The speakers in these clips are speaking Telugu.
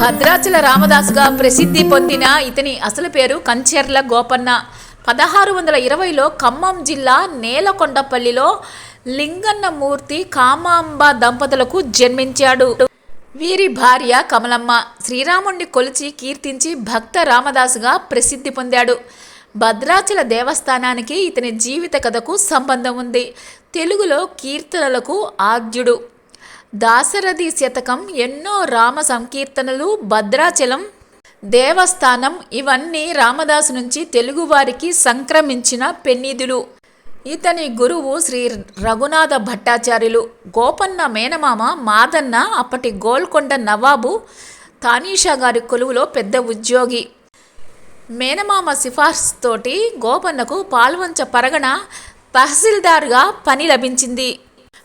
భద్రాచల రామదాసుగా ప్రసిద్ధి పొందిన ఇతని అసలు పేరు కంచెర్ల గోపన్న. పదహారు వందల ఇరవైలో ఖమ్మం జిల్లా నేలకొండపల్లిలో లింగన్నమూర్తి కామాంబ దంపతులకు జన్మించాడు. వీరి భార్య కమలమ్మ శ్రీరాముణ్ణి కొలిచి కీర్తించి భక్త రామదాసుగా ప్రసిద్ధి పొందాడు. భద్రాచల దేవస్థానానికి ఇతని జీవిత కథకు సంబంధం ఉంది. తెలుగులో కీర్తనలకు ఆద్యుడు. దాశరథి శతకం ఎన్నో రామ సంకీర్తనలు భద్రాచలం దేవస్థానం ఇవన్నీ రామదాసు నుంచి తెలుగువారికి సంక్రమించిన పెన్నిధులు. ఇతని గురువు శ్రీ రఘునాథ భట్టాచార్యులు గోపన్న మేనమామ మాదన్న అప్పటి గోల్కొండ నవాబు తానీషా గారి కొలువులో పెద్ద ఉద్యోగి. మేనమామ సిఫార్సు తోటి గోపన్నకు పాల్వంచ పరగణ తహసీల్దార్గా పని లభించింది.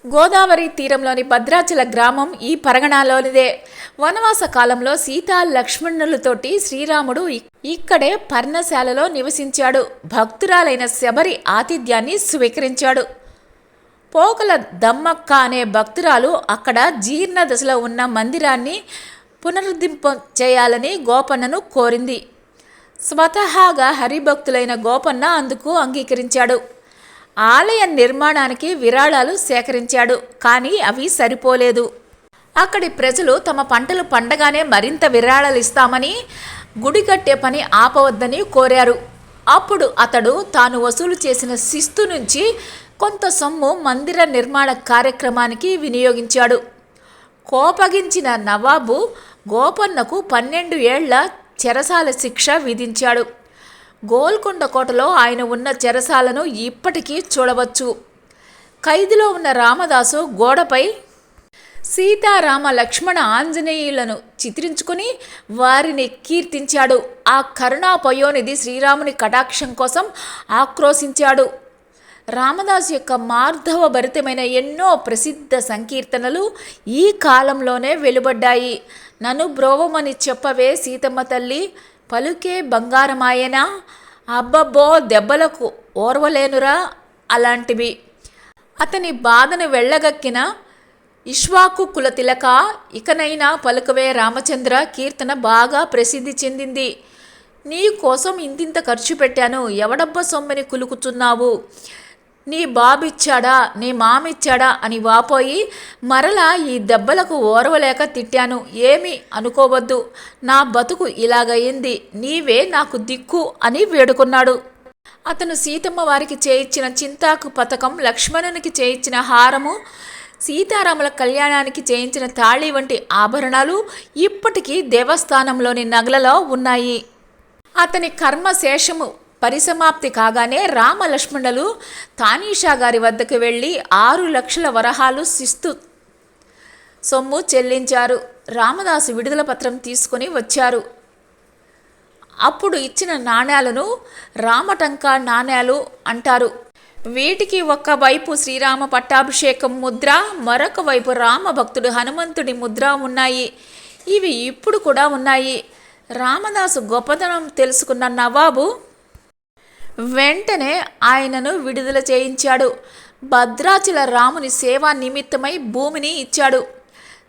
గోదావరి తీరంలోని భద్రాచల గ్రామం ఈ పరగణలోనిదే వనవాస కాలంలో సీతా లక్ష్మణులతోటి శ్రీరాముడు ఇక్కడే పర్ణశాలలో నివసించాడు. భక్తురాలైన శబరి ఆతిథ్యాన్ని స్వీకరించాడు. పోకల దమ్మక్క అనే భక్తురాలు అక్కడ జీర్ణ దశలో ఉన్న మందిరాన్ని పునరుద్ధింప చేయాలని గోపన్నను కోరింది. స్వతహాగా హరిభక్తులైన గోపన్న అందుకు అంగీకరించాడు. ఆలయ నిర్మాణానికి విరాళాలు సేకరించాడు కానీ అవి సరిపోలేదు. అక్కడి ప్రజలు తమ పంటలు పండగానే మరింత విరాళాలు ఇస్తామని గుడి కట్టే పని ఆపవద్దని కోరారు. అప్పుడు అతడు తాను వసూలు చేసిన శిస్తు నుంచి కొంత సొమ్ము మందిర నిర్మాణ కార్యక్రమానికి వినియోగించాడు. కోపగించిన నవాబు గోపన్నకు పన్నెండు ఏళ్ళ చెరసాల శిక్ష విధించాడు. గోల్కొండ కోటలో ఆయన ఉన్న చెరసాలను ఇప్పటికీ చూడవచ్చు. ఖైదులో ఉన్న రామదాసు గోడపై సీతారామ లక్ష్మణ ఆంజనేయులను చిత్రించుకుని వారిని కీర్తించాడు. ఆ కరుణాపయోనిధి శ్రీరాముని కటాక్షం కోసం ఆక్రోశించాడు. రామదాసు యొక్క మార్ధవ భరితమైన ఎన్నో ప్రసిద్ధ సంకీర్తనలు ఈ కాలంలోనే వెలువడ్డాయి. నన్ను బ్రోవమని చెప్పవే సీతమ్మ తల్లి పలుకే బంగారమాయనా? అబ్బబ్బో దెబ్బలకు ఓర్వలేనురా అలాంటివి. అతని బాధను వెళ్ళగక్కిన ఇష్వాకు కుల తిలక ఇకనైనా పలుకవే రామచంద్ర కీర్తన బాగా ప్రసిద్ధి చెందింది. నీ కోసం ఇంతింత ఖర్చు పెట్టాను ఎవడబ్బ సొమ్మని కులుకుతున్నావు? నీ బాబిచ్చాడా నీ మామిచ్చాడా అని వాపోయి మరలా ఈ దెబ్బలకు ఓర్వలేక తిట్టాను. ఏమి అనుకోవద్దు. నా బతుకు ఇలాగయింది. నీవే నాకు దిక్కు అని వేడుకున్నాడు. అతను సీతమ్మ వారికి చేయించిన చింతాకు పథకం లక్ష్మణునికి చేయించిన హారము సీతారాముల కళ్యాణానికి చేయించిన తాళి వంటి ఆభరణాలు ఇప్పటికీ దేవస్థానంలోని నగలలో ఉన్నాయి. అతని కర్మ శేషము పరిసమాప్తి కాగానే రామ లక్ష్మణులు తానీషా గారి వద్దకు వెళ్ళి ఆరు లక్షల వరహాలు శిస్తు సొమ్ము చెల్లించారు. రామదాసు విడుదల పత్రం తీసుకొని వచ్చారు. అప్పుడు ఇచ్చిన నాణ్యాలను రామటంక నాణేలు అంటారు. వీటికి ఒక్క వైపు శ్రీరామ పట్టాభిషేకం ముద్ర మరొక వైపు రామ భక్తుడు హనుమంతుడి ముద్ర ఉన్నాయి. ఇవి ఇప్పుడు కూడా ఉన్నాయి. రామదాసు గొప్పతనం తెలుసుకున్న నవాబు వెంటనే ఆయనను విడుదల చేయించాడు. భద్రాచల రాముని సేవా నిమిత్తమై భూమిని ఇచ్చాడు.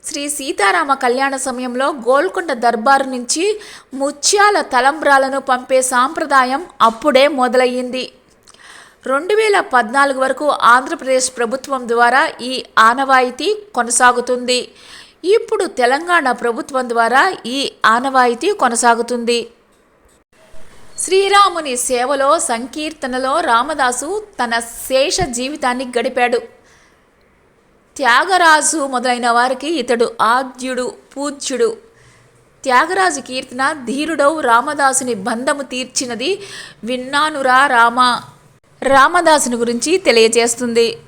శ్రీ సీతారామ కళ్యాణ సమయంలో గోల్కొండ దర్బారు నుంచి ముత్యాల తలంబ్రాలను పంపే సాంప్రదాయం అప్పుడే మొదలయ్యింది. రెండు వేల పద్నాలుగు వరకు ఆంధ్రప్రదేశ్ ప్రభుత్వం ద్వారా ఈ ఆనవాయితీ కొనసాగుతుంది. ఇప్పుడు తెలంగాణ ప్రభుత్వం ద్వారా ఈ ఆనవాయితీ కొనసాగుతుంది. శ్రీరాముని సేవలో సంకీర్తనలో రామదాసు తన శేష జీవితాన్ని గడిపాడు. త్యాగరాజు మొదలైన వారికి ఇతడు ఆద్యుడు పూజ్యుడు. త్యాగరాజు కీర్తన ధీరుడవు రామదాసుని బంధము తీర్చినది విన్నానురా రామ. రామదాసుని గురించి తెలియజేస్తుంది.